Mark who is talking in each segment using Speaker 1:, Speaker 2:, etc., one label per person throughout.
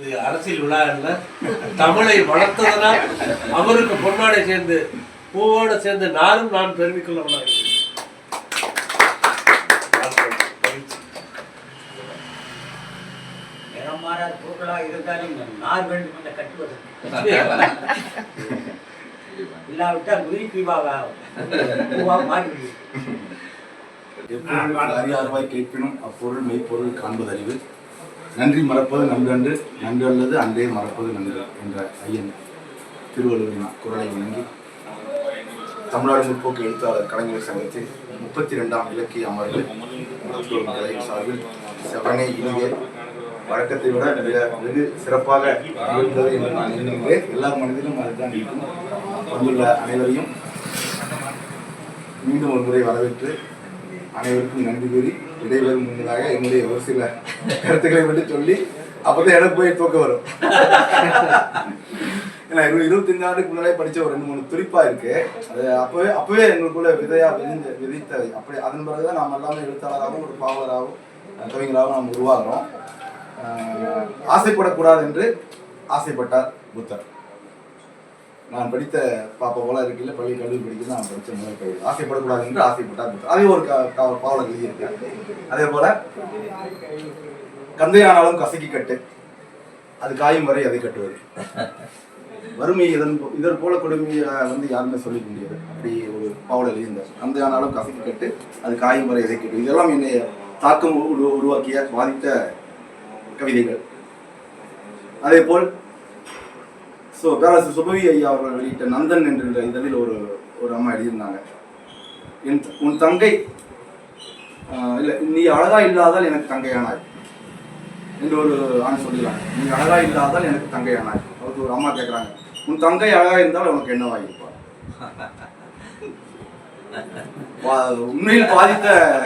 Speaker 1: இது அரசியல் விழா இல்ல தமிழை வளர்த்ததனால் அவருக்கு பொன்னாடை சேர்ந்து பூவோட சேர்ந்து நானும் நான்
Speaker 2: என்ற கட்டுவது இல்லாவிட்டால் உயிர் பூவாக மாறிவிடும்
Speaker 3: கேட்பினும் அப்பொருள் மெய்ப்பொருள் காண்பது அறிவு நன்றி மறப்பது நன்றன்று நன்று அல்லது அன்றே மறப்பது நன்று என்ற ஐயன் திருவள்ளுவரின் குரலை வணங்கி தமிழ்நாடு முற்போக்கு எழுத்தாளர் கலைஞர் சங்கத்தில் முப்பத்தி ரெண்டாம் இலக்கிய அமர்வு சார்பில் செவனை இனிய வழக்கத்தை விட மிக வெகு சிறப்பாக இருந்தது என்று நான் எண்ணுகிறேன். எல்லார் மனதிலும் அதுதான் இருக்கும். வந்துள்ள அனைவரையும் மீண்டும் ஒரு முறை வரவேற்று அனைவருக்கும் நன்றி கூறி இடைவெளி முன்னதாக என்னுடைய ஒரு சில கருத்துக்களை மட்டும் சொல்லி அப்பதான் எனக்கு போய் தூக்கம் வரும். ஏன்னா இருபத்தஞ்சு ஆண்டுக்கு முன்னாலே படிச்ச ஒரு ரெண்டு மூணு துடிப்பா இருக்கு. அது அப்பவே அப்பவே எங்களுக்குள்ள விதையா விதிஞ்ச விதித்த அப்படி அதன் பிறகுதான் நாம் எல்லாமே எழுத்தாளராகவும் ஒரு பாவலராகவும் கவிஞராகவும் நாம் உருவாகிறோம். ஆசைப்படக்கூடாது என்று ஆசைப்பட்டார் புத்தர். நான் படித்த பாப்பா போல இருக்கையில் பள்ளி கல்வி படிக்க நான் படித்த முதல் கவிதை ஆசைப்படக்கூடாது என்று ஆசைப்பட்டார் அதே ஒரு க- க- பாவலர் எழுதியிருக்கார் அதே போல கந்தையானாலும் கசக்கி கட்டு. அது காயும் வரை அதை கட்டுவது. வறுமை இதன் போ- இதன் போல கொடுமையை வந்து யாருமே சொல்லிக்க முடியாது அப்படி ஒரு பாவலர் எழுதியிருந்தார் கந்தையானாலும் கசக்கி கட்டு அது காயும் வரை எதை கட்டு. இதெல்லாம் என்னை தாக்கம் உருவாக்கிய பாதித்த கவிதைகள். அதே போல் ஸோ பேரரசு சுபவி ஐயா அவர்கள் வெளியிட்ட நந்தன் என்ற இதழில் ஒரு ஒரு அம்மா எழுதியிருந்தாங்க. என் உன் தங்கை இல்லை நீ அழகா இல்லாதால் எனக்கு தங்கையானாய். என்று ஒரு ஆண் சொல்லுகிறாங்க நீ அழகா இல்லாதால் எனக்கு தங்கையானாய். அவருக்கு ஒரு அம்மா கேட்குறாங்க. உன் தங்கை அழகா இருந்தால் உனக்கு என்னவாய்? இருப்பார் உண்மையில் பாதித்த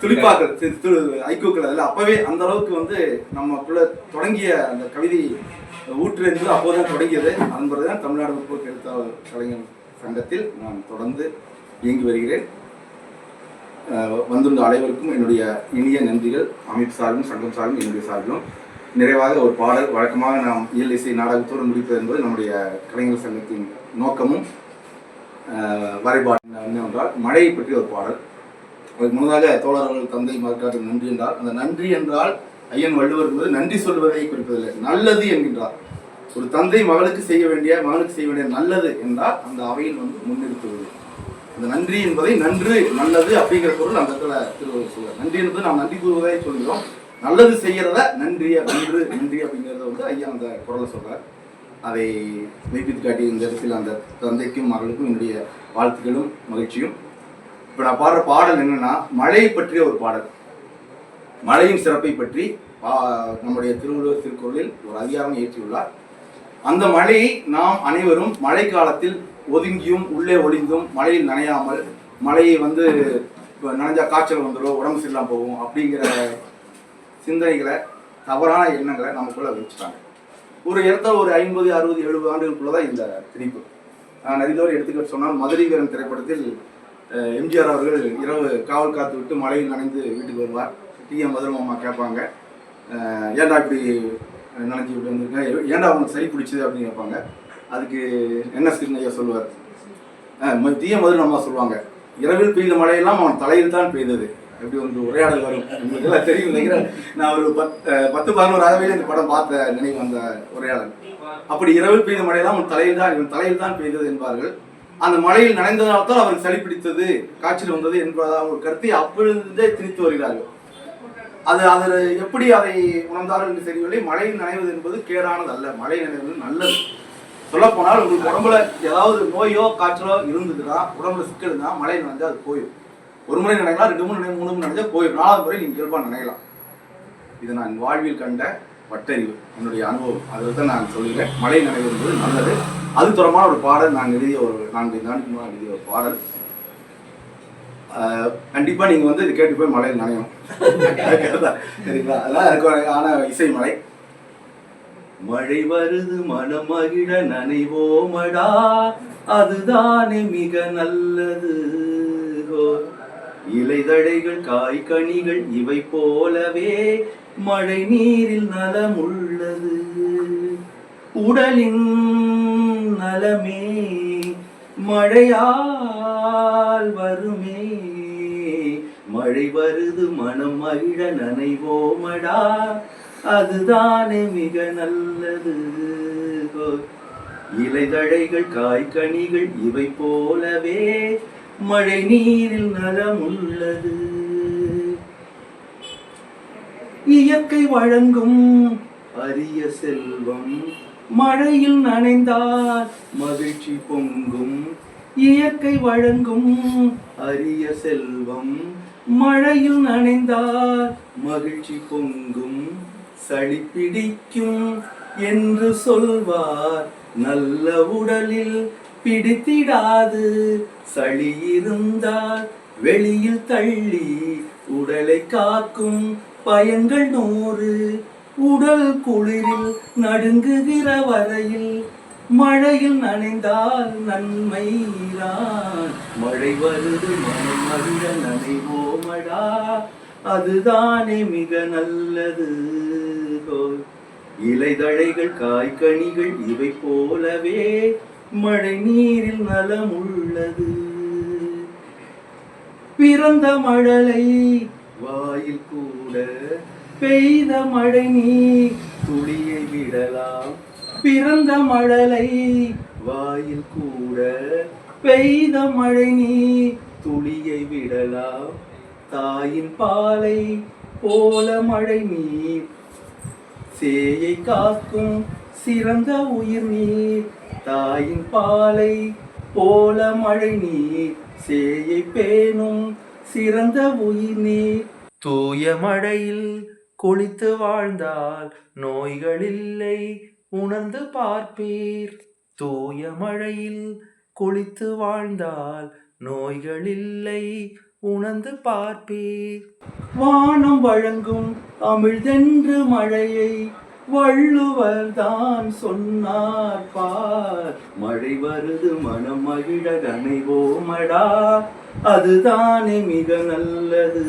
Speaker 3: துடிப்பாக்கள் து- ஐக்கூக்கள் அதில் அப்பவே அந்த அளவுக்கு வந்து நமக்குள்ள தொடங்கிய அந்த கவிதை ஊற்று என்பது அப்போதுதான் தொடங்கியது. அதன் தான் தமிழ்நாடு முற்போக்கு எழுத்தாளர் கலைஞர் சங்கத்தில் நான் தொடர்ந்து இயங்கி வருகிறேன். வந்துள்ள அனைவருக்கும் என்னுடைய இனிய நன்றிகள். அமைப்பு சார்பிலும் சங்கம் சார்பிலும் என்னுடைய சார்பிலும். நிறைவாக ஒரு பாடல் வழக்கமாக நாம் இயல் இசை நாடகத்தோடு முடிப்பது என்பது நம்முடைய கலைஞர் சங்கத்தின் நோக்கமும். வரைபாடு என்னவென்றால் மழையை பற்றி ஒரு பாடல். அதுக்கு முன்னதாக தோழர்கள் தந்தை மறுக்காட்டு நன்றி என்றால் அந்த நன்றி என்றால் ஐயன் வள்ளுவர் என்பது நன்றி சொல்வதை குறிப்பதில்லை. நல்லது என்கின்றார். ஒரு தந்தை மகளுக்கு செய்ய வேண்டிய மகனுக்கு செய்ய வேண்டிய நல்லது என்றால் அந்த அவையில் வந்து முன்னிறுத்துவது. அந்த நன்றி என்பதை நன்று நல்லது அப்படிங்கிற பொருள் அந்த இடத்துல திருவள்ளுவர் சொல்றார். நன்றி என்பது நாம் நன்றி கூறுவதை சொல்கிறோம். நல்லது செய்யறத நன்றிய நன்று நன்றி அப்படிங்கிறத வந்து ஐயா அந்த குரலை சொல்றார். அதை மெய்ப்பித்து காட்டி இந்த இடத்தில் அந்த தந்தைக்கும் மகளுக்கும் என்னுடைய வாழ்த்துக்களும் மகிழ்ச்சியும். இப்போ நான் பாடுற பாடல் என்னன்னா மழையை பற்றிய ஒரு பாடல். மழையின் சிறப்பை பற்றி நம்முடைய திருவள்ளுவர் திருக்குறளில் ஒரு அதிகாரம் இயற்றியுள்ளார். அந்த மழையை நாம் அனைவரும் மழை காலத்தில் ஒதுங்கியும் உள்ளே ஒளிந்தும் மழையில் நனையாமல் மழையை வந்து இப்போ நனைஞ்சா காய்ச்சல் வந்துடும் உடம்பு சரியில்லாம போகும் அப்படிங்கிற சிந்தனைகளை தவறான எண்ணங்களை நமக்குள்ள வச்சுட்டாங்க. ஒரு இடத்துல ஒரு ஐம்பது அறுபது எழுபது ஆண்டுகளுக்குள்ள தான் இந்த திணிப்பு. நான் அறிந்தவர் எடுத்துக்கிட்டு சொன்னால் மதுரீகரன் திரைப்படத்தில் எம்ஜிஆர் அவர்கள் இரவு காவல் காத்து விட்டு மழையில் நனைந்து வீட்டுக்கு வருவார். டி. எம். மதுரமாமா கேட்பாங்க. ஏண்டா ஏன்டா இப்படி நினைஞ்சு இப்படி வந்திருக்க? ஏன்டா அவனுக்கு சளி பிடிச்சது அப்படின்னு கேட்பாங்க. அதுக்கு என்ன ஐயா சொல்லுவார். டி. எம். மதுரமாமா சொல்லுவாங்க இரவில் பெய்த மழையெல்லாம் அவன் தலையில் தான் பெய்தது. எப்படி வந்து உரையாடல் வரும்? உங்களுக்கு எல்லாம் தெரியும் நினைக்கிறேன். நான் ஒரு பத் பத்து பதினோரு ஆகவே இந்த படம் பார்த்த நினைவு அந்த உரையாடல். அப்படி இரவில் பெய்த மழையெல்லாம் உன் தலையில் தான் இவன் தலையில் தான் பெய்தது என்பார்கள். அந்த மழையில் நனைந்ததால் தான் அவருக்கு சளி பிடித்தது காய்ச்சல் வந்தது என்பதாக ஒரு கருத்தை அப்பொழுதே திணித்து வருகிறார்கள். அது அதில் எப்படி அதை உணர்ந்தார்கள் என்று தெரியவில்லை. மழையில் நனைவது என்பது கேடானது அல்ல. மழை நனைவது நல்லது. சொல்லப்போனால் உங்களுக்கு உடம்புல ஏதாவது நோயோ காய்ச்சலோ இருந்ததுன்னா உடம்புல தான் மழை நனைஞ்சா அது போயிடும். ஒரு முறை நினைக்கலாம் ரெண்டு மூணு நினை- மூணு நினைச்சா போயிடும் நாலாவது முறை நீங்கள் இயல்பாக நினைக்கலாம் இது நான் வாழ்வில் கண்ட பட்டறிவு என்னுடைய அனுபவம். அதை தான் நான் சொல்லுகிறேன். மழை நினைவு என்பது நல்லது. அது தொடர்பான ஒரு பாடல் நான் எழுதிய ஒரு நான்கு நான்கு முன்னாடி எழுதிய ஒரு பாடல். ஆஹ் நீங்கள் வந்து இது கேட்டு போய் மழையில் நனையும் சரிங்களா? அதெல்லாம் எனக்கு ஆனால் இசை மலை மழை வருது மனமகிழ நனைவோமடா. அதுதானே மிக நல்லது. இலைதழைகள் காய்கனிகள் இவை போலவே மழை நீரில் நலம் உள்ளது
Speaker 4: உடலின் நலமே மழையால் வருமே. மழை வருது மனம் மகிழ நனைவோமடா. அதுதானே மிக நல்லது. இலைதழைகள் காய்கனிகள் இவை போலவே மழை நீரில் நலம் உள்ளது இயற்கை வழங்கும் அரிய செல்வம் மழையில் நனைந்தால் மகிழ்ச்சி பொங்கும். இயற்கை வழங்கும் அரிய செல்வம் மழையில் நனைந்தால் மகிழ்ச்சி பொங்கும். சளி பிடிக்கும் என்று சொல்வார் நல்ல உடலில் பிடித்திடாது. சளி இருந்தால் வெளியில் தள்ளி உடலை காக்கும் பயன்கள் நூறு. உடல் குளிரில் நடுங்குகிற வரையில் மழையில் நனைந்தால் நன்மைதான் மழை வருது மனம் மகிழ நனைவோமடா அதுதானே மிக நல்லது. இலைதழைகள் காய்கனிகள் இவை போலவே மழை நீரில் நலம் உள்ளது. பிறந்த மழலை வாயில் கூட பெய்த மழை நீர் துளியை விடலாம். பிறந்த மழலை வாயில் கூட பெய்த மழை நீர் துளியை விடலாம். தாயின் பாலை போல மழை நீர் சேயை காக்கும் சிறந்த உயிர் நீர் தாயின் பாலை போல மழை நீர் சேயை பேணும் சிறந்த உயிர் நீர். தூய மழையில் குளித்து வாழ்ந்தால் நோய்கள் இல்லை உணர்ந்து பார்ப்பீர். தூய மழையில் குளித்து வாழ்ந்தால் நோய்கள் இல்லை உணர்ந்து பார்ப்பீர். வானம் வழங்கும் அமிழ்தென்று மழையை வள்ளுவர் தான் சொன்னார் பார். மழை வருது மனம் மகிழ கனைவோமடா அதுதானே மிக நல்லது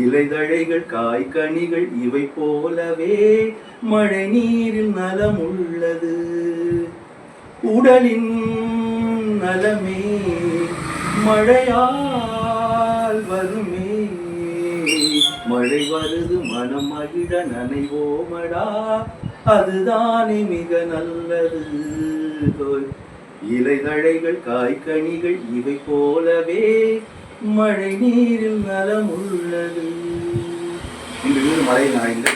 Speaker 4: இலைதழைகள் காய்கனிகள் இவை போலவே மழை நீரில் நலம் உள்ளது. உடலின் நலமே மழையால் வருமே மழை வருது மனம் மகிழ நனைவோமடா அதுதானே மிக நல்லது இலைதழைகள் காய்கனிகள் இவை போலவே மழை நீரில் நலம் உள்ளது இன்று மழை நாய்ந்து